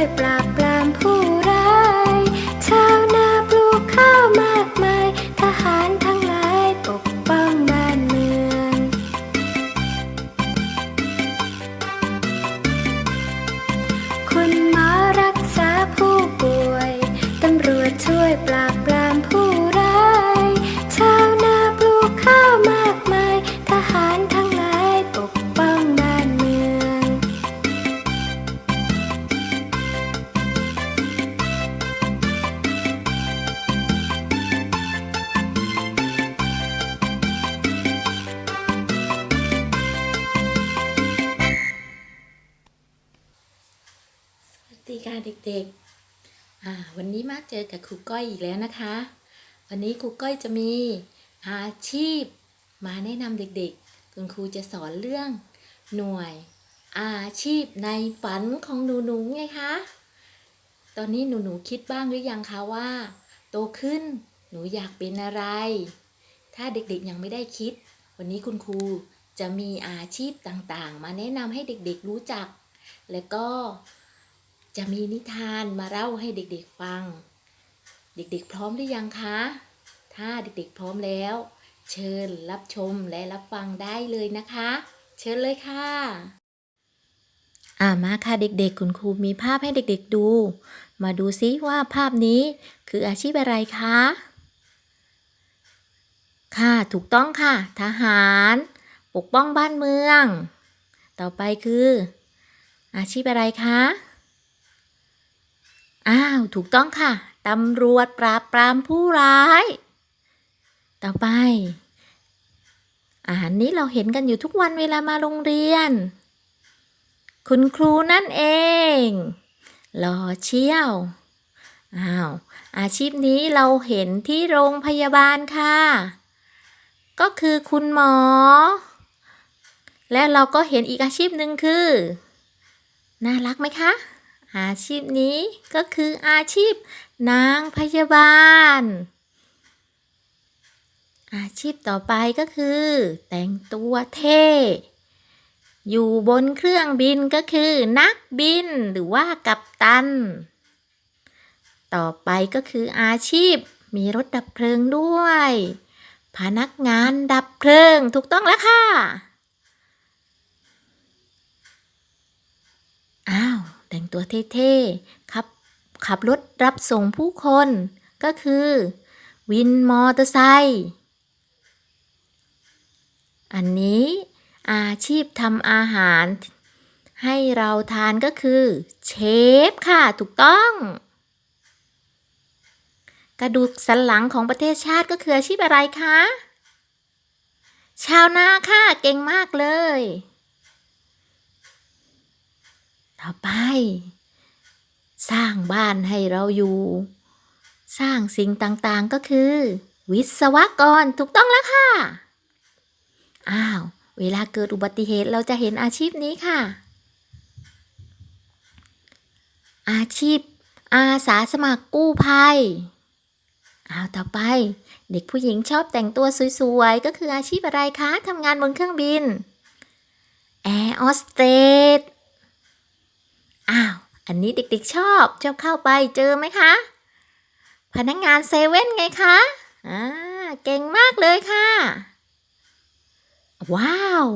วยปราบป วันนี้มาเจอกับครูก้อยอีกแล้วนะคะ วันนี้ครูก้อยจะมีอาชีพมาแนะนำเด็กๆ คุณครูจะสอนเรื่องหน่วย อาชีพในฝันของหนูๆไงคะ ตอนนี้หนูๆคิดบ้างหรือยังคะว่า โตขึ้นหนูอยากเป็นอะไร ถ้าเด็กๆยังไม่ได้คิด วันนี้คุณครูจะมีอาชีพต่างๆ มาแนะนำให้เด็กๆรู้จัก และก็ จะมีนิทานมาเล่าให้เด็กๆฟัง เด็กๆพร้อมหรือยังคะ ถ้าเด็กๆพร้อมแล้ว เชิญรับชมและรับฟังได้เลยนะคะ เชิญเลยค่ะ อ่ามาค่ะเด็กๆ คุณครูมีภาพให้เด็กๆดู มาดูซิว่าภาพนี้คืออาชีพอะไรคะ ค่ะถูกต้องค่ะ ทหาร ปกป้องบ้านเมือง ต่อไปคือ อาชีพอะไรคะ อ้าว ถูกต้องค่ะ ตำรวจปราบปรามผู้ร้าย ต่อไป อาหารนี้เราเห็นกันอยู่ทุกวันเวลามาโรงเรียน คุณครูนั่นเองหล่อเชี่ยว อ้าว อาชีพนี้เราเห็นที่โรงพยาบาลค่ะ ก็คือคุณหมอ และเราก็เห็นอีกอาชีพหนึ่งคือ น่ารักไหมคะ อาชีพนี้ก็คืออาชีพนางพยาบาล อาชีพต่อไปก็คือ แต่งตัวเท่ อยู่บนเครื่องบินก็คือนักบินหรือว่ากัปตัน ต่อไปก็คืออาชีพมีรถดับเพลิงด้วย พนักงานดับเพลิงถูกต้องแล้วค่ะ อ้าว แต่งตัวเท่ๆขับขับรถรับส่งผู้คนก็คือ วินมอเตอร์ไซค์อันนี้อาชีพทำอาหาร ให้เราทานก็คือ เชฟค่ะถูกต้อง กระดูกสันหลังของประเทศชาติก็คืออาชีพอะไรคะ ชาวนาค่ะเก่งมากเลย ต่อไป สร้างบ้านให้เราอยู่ สร้างสิ่งต่างๆก็คือ วิศวกรถูกต้องแล้วค่ะ อ้าว เวลาเกิดอุบัติเหตุเราจะเห็นอาชีพนี้ค่ะ อาชีพ อาสาสมัครกู้ภัยอ้าวต่อไป เด็กผู้หญิงชอบแต่งตัวสวยๆ ก็คืออาชีพอะไรคะทำงานบนเครื่องบินแอร์ออสเตรส อ้าว อันนี้เด็กๆชอบชอบเข้าไปเจอไหมคะ พนักงานเซเว่นไงคะ อ่า เก่งมากเลยค่ะ ว้าว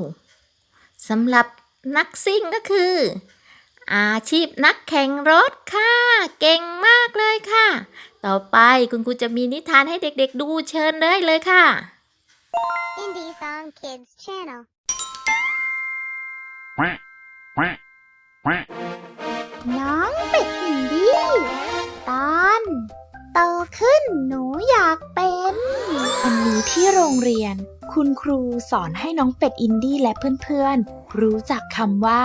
สำหรับนักซิ่งก็คือ อาชีพนักแข่งรถค่ะ เก่งมากเลยค่ะ ต่อไปคุณครูจะมีนิทานให้เด็กๆดูเชิญเลยเลยค่ะ Indie Song Kids Channel. quack, quack, quack. ตอนโตขึ้นหนูอยากเป็นวันนี้ที่โรงเรียน คุณครูสอนให้น้องเป็ดอินดี้และเพื่อนๆ รู้จักคำว่า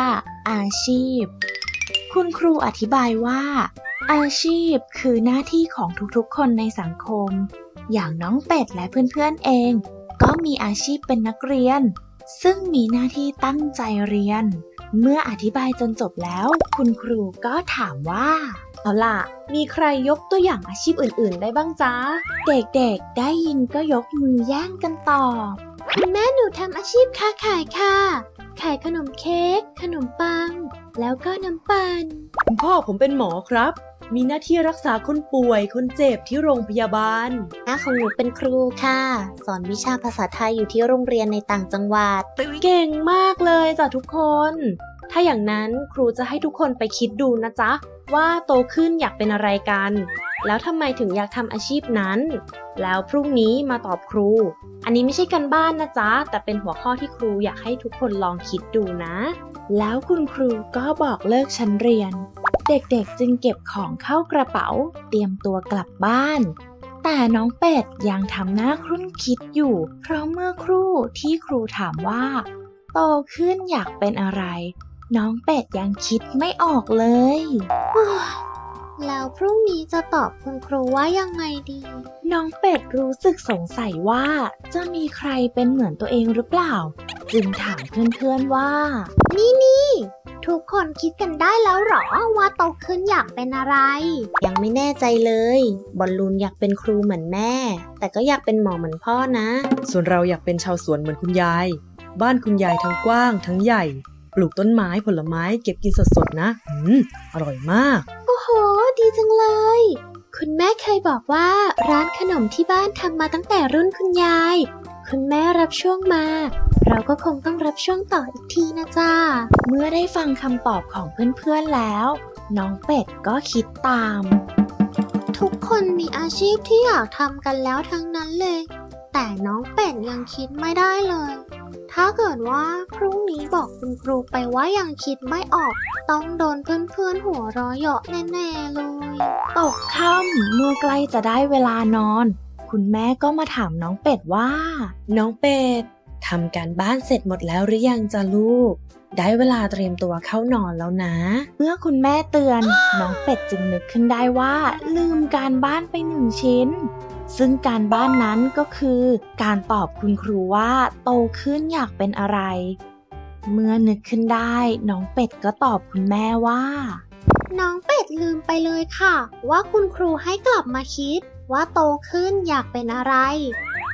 อาชีพ คุณครูอธิบายว่า อาชีพคือหน้าที่ของทุกๆ คนในสังคม อย่างน้องเป็ดและเพื่อนๆเอง ก็มีอาชีพเป็นนักเรียน ซึ่งมีหน้าที่ตั้งใจเรียน เมื่ออธิบายจนจบแล้ว คุณครูก็ถามว่า เอาล่ะ มีใครยกตัวอย่างอาชีพอื่นๆ ได้บ้างจ๊ะ เด็กๆ ได้ยินก็ยกมือแย่งกันตอบคุณแม่หนูทำอาชีพค้าขายค่ะ ขายขนมเค้ก ขนมปัง แล้วก็น้ำปั่นคุณพ่อผมเป็นหมอครับ มีหน้าที่รักษาคนป่วย คนเจ็บที่โรงพยาบาลน้าของหนูเป็นครูค่ะ สอนวิชาภาษาไทยอยู่ที่โรงเรียนในต่างจังหวัด เก่งมากเลยจ้ะทุกคน ถ้าอย่างนั้นครูจะให้ทุกคนไปคิดดูนะจ๊ะ ว่าโตขึ้นอยากเป็นอะไรกัน แล้วทำไมถึงอยากทำอาชีพนั้น แล้วพรุ่งนี้มาตอบครู อันนี้ไม่ใช่กันบ้านนะจ๊ะ แต่เป็นหัวข้อที่ครูอยากให้ทุกคนลองคิดดูนะ แล้วคุณครูก็บอกเลิกชั้นเรียน เด็กๆจึงเก็บของเข้ากระเป๋า เตรียมตัวกลับบ้านแต่น้องเป็ดยังทำหน้าครุ่นคิดอยู่ เพราะเมื่อครู่ที่ครูถามว่า โตขึ้นอยากเป็นอะไร น้องเป็ดยังคิดไม่ออกเลย แล้วพรุ่งนี้จะตอบคุณครูว่ายังไงดี น้องเป็ดรู้สึกสงสัยว่า จะมีใครเป็นเหมือนตัวเองหรือเปล่า จึงถามเพื่อนๆว่า นี่นี่ทุกคนคิดกันได้แล้วเหรอว่าโตขึ้นอยากเป็นอะไร ยังไม่แน่ใจเลย บอลลูนอยากเป็นครูเหมือนแม่ แต่ก็อยากเป็นหมอเหมือนพ่อนะ ส่วนเราอยากเป็นชาวสวนเหมือนคุณยาย บ้านคุณยายทั้งกว้างทั้งใหญ่ป ลูกต้นไม้ผลไม้เก็บกินสดๆนะอืมอร่อยมาก โอ้โห ดีจังเลย คุณแม่เคยบอกว่าร้านขนมที่บ้านทำมาตั้งแต่รุ่นคุณยาย คุณแม่รับช่วงมา เราก็คงต้องรับช่วงต่ออีกทีนะจ้า เมื่อได้ฟังคำตอบของเพื่อนๆแล้ว น้องเป็ดก็คิดตาม ทุกคนมีอาชีพที่อยากทำกันแล้วทั้งนั้นเลย แต่น้องเป็ดยังคิดไม่ได้เลย ถ้าเกิดว่าพรุ่งนี้บอกคุณครูไปว่ายังคิดไม่ออก ต้องโดนเพื่อนๆหัวเร้อเยาะแน่ๆเลย ตกค่ำเมื่อใกล้จะได้เวลานอน คุณแม่ก็มาถามน้องเป็ดว่า น้องเป็ดทำการบ้านเสร็จหมดแล้วหรือยังจ้ะลูก ได้เวลาเตรียมตัวเข้านอนแล้วนะ เมื่อคุณแม่เตือน น้องเป็ดจึงนึกขึ้นได้ว่า ลืมการบ้านไปหนึ่งชิ้น ซึ่งการบ้านนั้นก็คือการตอบคุณครูว่าโตขึ้นอยากเป็นอะไร เมื่อนึกขึ้นได้ น้องเป็ดก็ตอบคุณแม่ว่า น้องเป็ดลืมไปเลยค่ะ ว่าคุณครูให้กลับมาคิด ว่าโตขึ้นอยากเป็นอะไร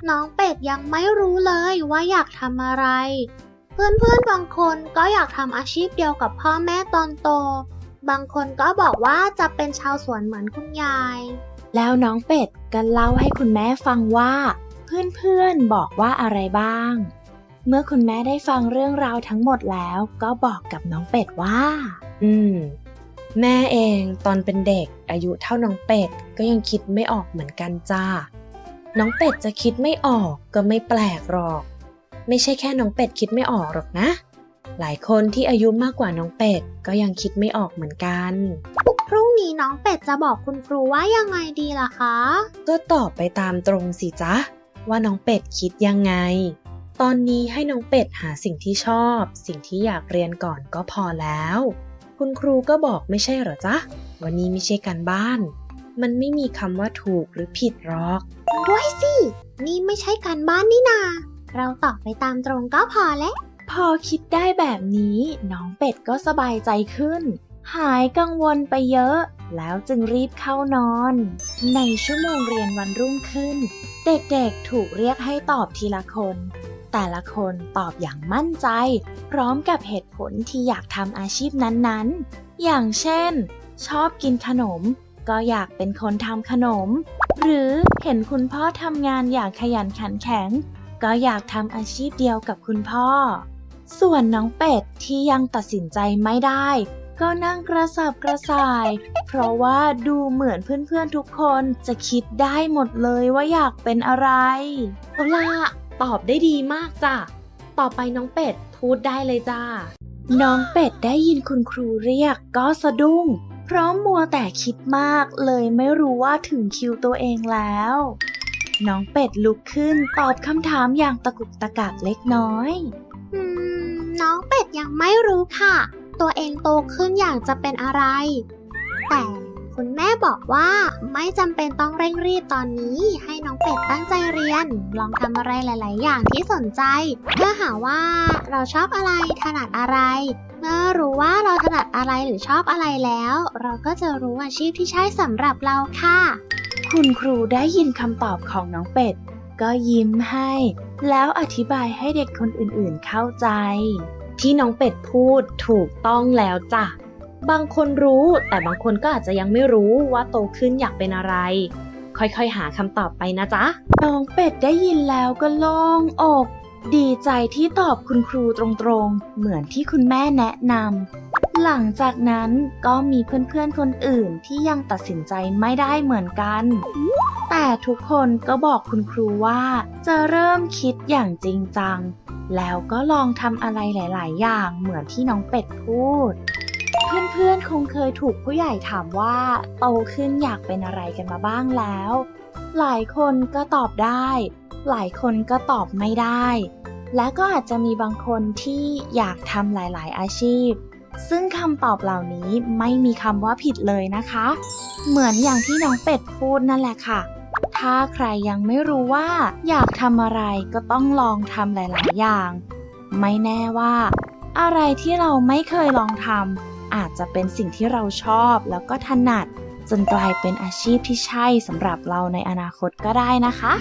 น้องเป็ดยังไม่รู้เลยว่าอยากทำอะไร เพื่อนๆบางคนก็อยากทำอาชีพเดียวกับพ่อแม่ตอนโต บางคนก็บอกว่าจะเป็นชาวสวนเหมือนคุณยาย แล้วน้องเป็ดก็เล่าให้คุณแม่ฟังว่า เพื่อนๆบอกว่าอะไรบ้าง เมื่อคุณแม่ได้ฟังเรื่องราวทั้งหมดแล้วก็บอกกับน้องเป็ดว่า อืม แม่เองตอนเป็นเด็กอายุเท่าน้องเป็ดก็ยังคิดไม่ออกเหมือนกันจ้า น้องเป็ดจะคิดไม่ออกก็ไม่แปลกหรอก ไม่ใช่แค่น้องเป็ดคิดไม่ออกหรอกนะ หลายคนที่อายุมากกว่าน้องเป็ดก็ยังคิดไม่ออกเหมือนกัน พรุ่งนี้น้องเป็ดจะบอกคุณครูว่ายังไงดีล่ะคะ ก็ตอบไปตามตรงสิจ๊ะ ว่าน้องเป็ดคิดยังไง ตอนนี้ให้น้องเป็ดหาสิ่งที่ชอบ สิ่งที่อยากเรียนก่อนก็พอแล้ว คุณครูก็บอกไม่ใช่เหรอจ๊ะ วันนี้ไม่ใช่การบ้าน มันไม่มีคำว่าถูกหรือผิดหรอก ด้วยสิ นี่ไม่ใช่การบ้านนี่นา เราตอบไปตามตรงก็พอแล้ว พอคิดได้แบบนี้น้องเป็ดก็สบายใจขึ้น หายกังวลไปเยอะ แล้วจึงรีบเข้านอน ในชั่วโมงเรียนวันรุ่งขึ้น เด็กๆถูกเรียกให้ตอบทีละคน แต่ละคนตอบอย่างมั่นใจ พร้อมกับเหตุผลที่อยากทำอาชีพนั้นๆ อย่างเช่น ชอบกินขนม ก็อยากเป็นคนทำขนม หรือเห็นคุณพ่อทำงานอย่างขยันขันแข็ง ก็อยากทำอาชีพเดียวกับคุณพ่อ ส่วนน้องเป็ดที่ยังตัดสินใจไม่ได้ ก็นั่งกระสับกระส่าย เพราะว่าดูเหมือนเพื่อนๆทุกคนจะคิดได้หมดเลยว่าอยากเป็นอะไรเอาล่ะตอบได้ดีมากจ้ะ ต่อไปน้องเป็ดพูดได้เลยจ้า น้องเป็ดได้ยินคุณครูเรียกก็สะดุ้ง เพราะมัวแต่คิดมากเลยไม่รู้ว่าถึงคิวตัวเองแล้ว น้องเป็ดลุกขึ้นตอบคำถามอย่างตะกุกตะกักเล็กน้อย อืม น้องเป็ดยังไม่รู้ค่ะ ตัวเองโตขึ้นอยากจะเป็นอะไร แต่คุณแม่บอกว่าไม่จำเป็นต้องเร่งรีบตอนนี้ให้น้องเป็ดตั้งใจเรียน ลองทำอะไรหลาย ๆ อย่างที่สนใจ เพื่อหาว่าเราชอบอะไรถนัดอะไร เมื่อรู้ว่าเราถนัดอะไรหรือชอบอะไรแล้ว เราก็จะรู้อาชีพที่ใช่สำหรับเราค่ะ คุณครูได้ยินคำตอบของน้องเป็ด ก็ยิ้มให้ แล้วอธิบายให้เด็กคนอื่นๆเข้าใจ ที่น้องเป็ดพูดถูกต้องแล้วจ้ะ บางคนรู้แต่บางคนก็อาจจะยังไม่รู้ว่าโตขึ้นอยากเป็นอะไร ค่อยๆหาคำตอบไปนะจ๊ะ น้องเป็ดได้ยินแล้วก็โล่งอก ดีใจที่ตอบคุณครูตรงๆ เหมือนที่คุณแม่แนะนำ หลังจากนั้นก็มีเพื่อนๆคนอื่นที่ยังตัดสินใจไม่ได้เหมือนกัน แต่ทุกคนก็บอกคุณครูว่า จะเริ่มคิดอย่างจริงจัง แล้วก็ลองทำอะไรหลาย ๆ อย่างเหมือนที่น้องเป็ดพูด เพื่อนๆคงเคยถูกผู้ใหญ่ถามว่า โตขึ้นอยากเป็นอะไรกันมาบ้างแล้ว หลายคนก็ตอบได้ หลายคนก็ตอบไม่ได้ และก็อาจจะมีบางคนที่อยากทำหลาย ๆ อาชีพ ซึ่งคำตอบเหล่านี้ไม่มีคำว่าผิดเลยนะคะ เหมือนอย่างที่น้องเป็ดพูดนั่นแหละค่ะ ถ้าใครยังไม่รู้ว่าอยากทำอะไรก็ต้องลองทำหลาย ๆ อย่าง ไม่แน่ว่า อะไรที่เราไม่เคยลองทำอาจจะเป็นสิ่งที่เราชอบแล้วก็ถนัด จนกลายเป็นอาชีพที่ใช่สำหรับเราในอนาคตก็ได้นะคะ